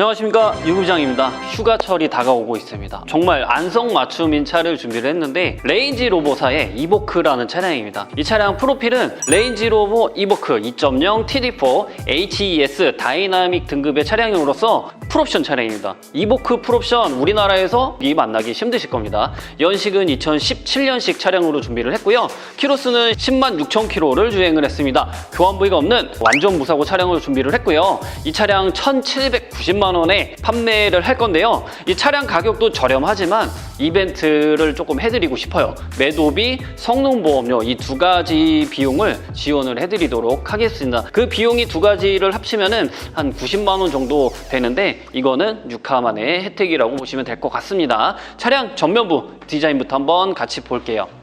안녕하십니까. 유부장입니다. 휴가철이 다가오고 있습니다. 정말 안성맞춤인 차를 준비를 했는데 레인지로버사의 이보크라는 차량입니다. 이 차량 프로필은 레인지로버 이보크 2.0 TD4 HES 다이나믹 등급의 차량으로서 풀옵션 차량입니다. 이보크 풀옵션 우리나라에서 이 만나기 힘드실 겁니다. 연식은 2017년식 차량으로 준비를 했고요. 키로수는 10만 6천 킬로를 주행을 했습니다. 교환 부위가 없는 완전 무사고 차량으로 준비를 했고요. 이 차량 1,790만 원에 판매를 할 건데요. 이 차량 가격도 저렴하지만 이벤트를 조금 해드리고 싶어요. 매도비, 성능보험료 이 두 가지 비용을 지원을 해드리도록 하겠습니다. 그 비용이 두 가지를 합치면은 한 90만 원 정도 되는데 이거는 6화만의 혜택이라고 보시면 될 것 같습니다. 차량 전면부 디자인부터 한번 같이 볼게요.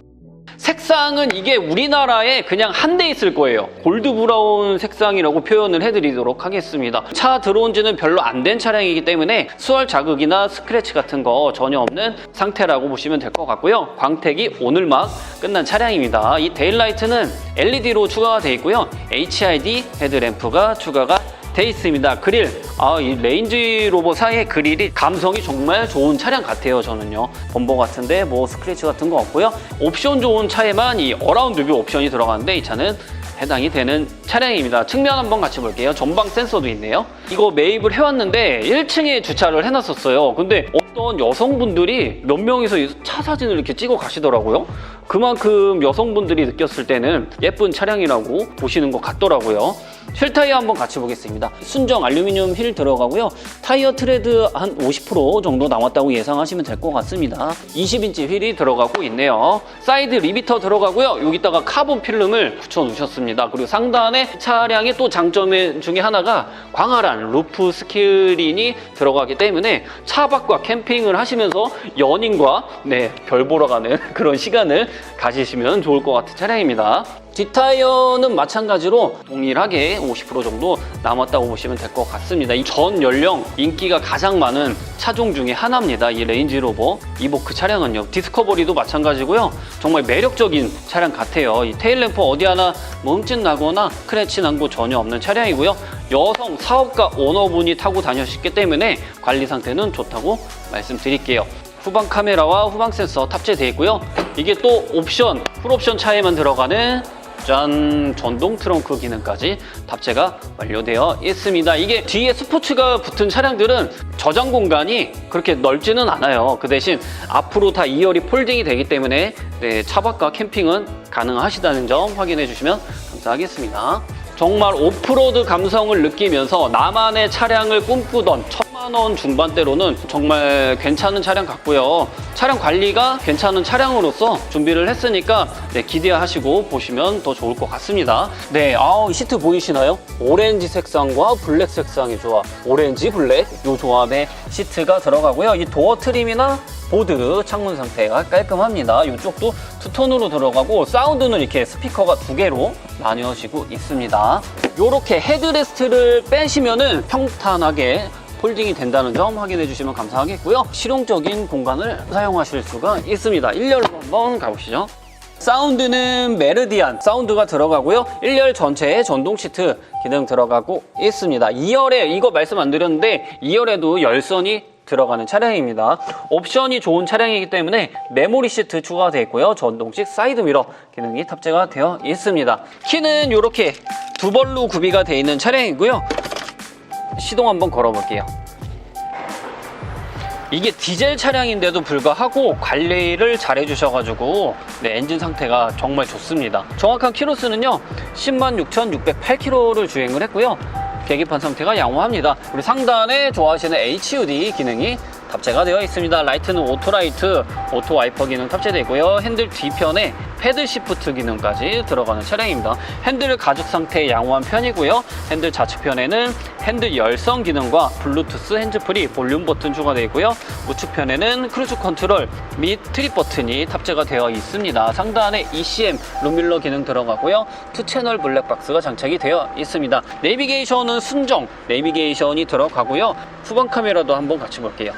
색상은 이게 우리나라에 그냥 한 대 있을 거예요. 골드 브라운 색상이라고 표현을 해드리도록 하겠습니다. 차 들어온 지는 별로 안 된 차량이기 때문에 수월 자극이나 스크래치 같은 거 전혀 없는 상태라고 보시면 될 것 같고요. 광택이 오늘 막 끝난 차량입니다. 이 데일라이트는 LED로 추가가 되어 있고요. HID 헤드램프가 추가가 돼 있습니다. 그릴, 아, 이 레인지 로버사의 그릴이 감성이 정말 좋은 차량 같아요, 저는요. 범버 같은데 뭐 스크래치 같은 거 없고요. 옵션 좋은 차에만 이 어라운드 뷰 옵션이 들어가는데 이 차는 해당이 되는 차량입니다. 측면 한번 같이 볼게요. 전방 센서도 있네요. 이거 매입을 해왔는데 1층에 주차를 해놨었어요. 근데 어떤 여성분들이 몇 명이서 이차 사진을 이렇게 찍어 가시더라고요. 그만큼 여성분들이 느꼈을 때는 예쁜 차량이라고 보시는 것 같더라고요. 휠 타이어 한번 같이 보겠습니다. 순정 알루미늄 휠 들어가고요. 타이어 트레드 한 50% 정도 남았다고 예상하시면 될 것 같습니다. 20인치 휠이 들어가고 있네요. 사이드 리비터 들어가고요. 여기다가 카본 필름을 붙여 놓으셨습니다. 그리고 상단에 차량의 또 장점 중에 하나가 광활한 루프 스크린이 들어가기 때문에 차 밖과 캠핑 을 하시면서 연인과 네, 별 보러 가는 그런 시간을 가지시면 좋을 것 같은 차량입니다. 뒷타이어는 마찬가지로 동일하게 50% 정도 남았다고 보시면 될 것 같습니다. 이 전 연령 인기가 가장 많은 차종 중에 하나입니다. 이 레인지로버 이보크 차량은요. 디스커버리도 마찬가지고요. 정말 매력적인 차량 같아요. 이 테일램프 어디 하나 뭐 흠집 나거나 크래치 난거 전혀 없는 차량이고요. 여성 사업가 오너분이 타고 다녔기 때문에 관리 상태는 좋다고 말씀드릴게요. 후방 카메라와 후방 센서 탑재되어 있고요. 이게 또 옵션, 풀옵션 차에만 들어가는 짠 전동 트렁크 기능까지 탑재가 완료되어 있습니다. 이게 뒤에 스포츠가 붙은 차량들은 저장 공간이 그렇게 넓지는 않아요. 그 대신 앞으로 다 2열이 폴딩이 되기 때문에 네, 차박과 캠핑은 가능하시다는 점 확인해 주시면 감사하겠습니다. 정말 오프로드 감성을 느끼면서 나만의 차량을 꿈꾸던 천만 원 중반대로는 정말 괜찮은 차량 같고요. 차량 관리가 괜찮은 차량으로서 준비를 했으니까 네, 기대하시고 보시면 더 좋을 것 같습니다. 네, 아우 시트 보이시나요? 오렌지 색상과 블랙 색상의 조합, 오렌지 블랙 이 조합의 시트가 들어가고요. 이 도어 트림이나 보드 창문 상태가 깔끔합니다. 이쪽도 투톤으로 들어가고 사운드는 이렇게 스피커가 두 개로 나뉘어지고 있습니다. 이렇게 헤드레스트를 빼시면은 평탄하게 폴딩이 된다는 점 확인해 주시면 감사하겠고요. 실용적인 공간을 사용하실 수가 있습니다. 1열로 한번 가보시죠. 사운드는 메르디안 사운드가 들어가고요. 1열 전체에 전동 시트 기능 들어가고 있습니다. 2열에 이거 말씀 안 드렸는데 2열에도 열선이 들어가는 차량입니다. 옵션이 좋은 차량이기 때문에 메모리 시트 추가가 되어 있고요. 전동식 사이드 미러 기능이 탑재가 되어 있습니다. 키는 이렇게 두 벌로 구비가 되어 있는 차량이고요. 시동 한번 걸어볼게요. 이게 디젤 차량인데도 불구하고 관리를 잘 해주셔가지고 네, 엔진 상태가 정말 좋습니다. 정확한 키로수는요 10만 6,608km를 주행을 했고요. 계기판 상태가 양호합니다. 그리고 상단에 좋아하시는 HUD 기능이 탑재가 되어 있습니다. 라이트는 오토라이트, 오토 와이퍼 기능 탑재되어 있고요. 핸들 뒤편에 패드 시프트 기능까지 들어가는 차량입니다. 핸들 가죽 상태 양호한 편이고요. 핸들 좌측편에는 핸들 열선 기능과 블루투스 핸즈프리 볼륨 버튼 추가되어 있고요. 우측편에는 크루즈 컨트롤 및 트립 버튼이 탑재가 되어 있습니다. 상단에 ECM 룸밀러 기능 들어가고요. 투 채널 블랙박스가 장착이 되어 있습니다. 내비게이션은 순정 내비게이션이 들어가고요. 후방 카메라도 한번 같이 볼게요.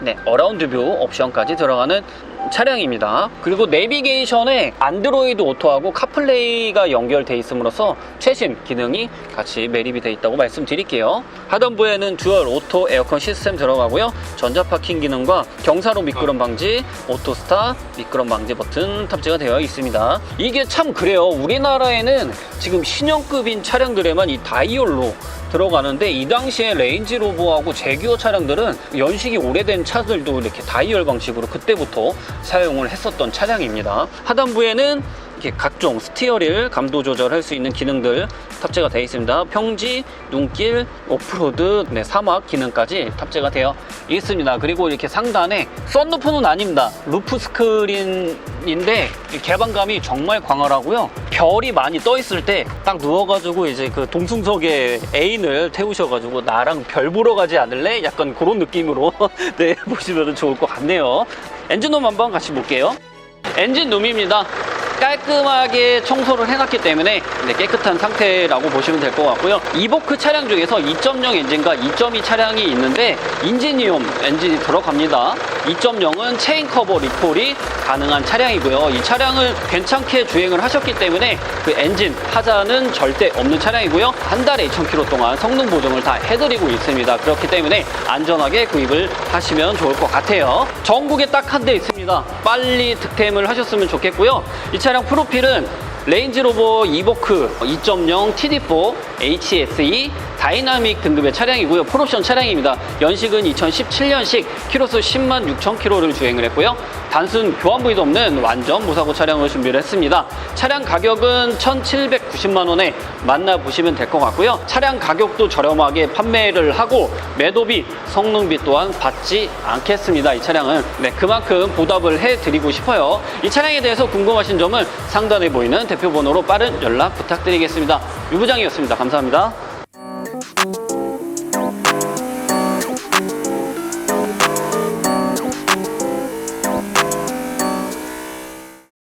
네, 어라운드 뷰 옵션까지 들어가는 차량입니다. 그리고 내비게이션에 안드로이드 오토하고 카플레이가 연결돼 있음으로써 최신 기능이 같이 매립이 돼 있다고 말씀드릴게요. 하단부에는 듀얼 오토 에어컨 시스템 들어가고요. 전자 파킹 기능과 경사로 미끄럼 방지, 오토 스타, 미끄럼 방지 버튼 탑재가 되어 있습니다. 이게 참 그래요. 우리나라에는 지금 신형급인 차량들에만 이 다이얼로 들어가는데 이 당시에 레인지 로버하고 제규어 차량들은 연식이 오래된 차들도 이렇게 다이얼 방식으로 그때부터 사용을 했었던 차량입니다. 하단부에는 이렇게 각종 스티어릴 감도 조절할 수 있는 기능들 탑재가 되어 있습니다. 평지, 눈길, 오프로드, 네, 사막 기능까지 탑재가 되어 있습니다. 그리고 이렇게 상단에 썬루프는 아닙니다. 루프 스크린인데 이 개방감이 정말 광활하고요. 별이 많이 떠 있을 때 딱 누워가지고 이제 그 동승석에 애인을 태우셔가지고 나랑 별 보러 가지 않을래? 약간 그런 느낌으로 네 보시면 좋을 것 같네요. 엔진룸 한번 같이 볼게요. 엔진룸입니다. 깔끔하게 청소를 해놨기 때문에 네, 깨끗한 상태라고 보시면 될 것 같고요. 이보크 차량 중에서 2.0 엔진과 2.2 차량이 있는데 인지니움 엔진이 들어갑니다. 2.0은 체인 커버 리콜이 가능한 차량이고요. 이 차량을 괜찮게 주행을 하셨기 때문에 그 엔진 하자는 절대 없는 차량이고요. 한 달에 2,000km 동안 성능 보정을 다 해드리고 있습니다. 그렇기 때문에 안전하게 구입을 하시면 좋을 것 같아요. 전국에 딱 한 대 있습니다. 빨리 득템을 하셨으면 좋겠고요. 이 차량 프로필은 레인지로버 이보크 2.0 TD4 HSE 다이나믹 등급의 차량이고요. 풀옵션 차량입니다. 연식은 2017년식 키로수 10만 6천 킬로를 주행을 했고요. 단순 교환 부위도 없는 완전 무사고 차량을 준비를 했습니다. 차량 가격은 1,790만 원에 만나보시면 될 것 같고요. 차량 가격도 저렴하게 판매를 하고 매도비, 성능비 또한 받지 않겠습니다. 이 차량은 네, 그만큼 보답을 해드리고 싶어요. 이 차량에 대해서 궁금하신 점은 상단에 보이는 대표 번호로 빠른 연락 부탁드리겠습니다. 유 부장이었습니다. 감사합니다.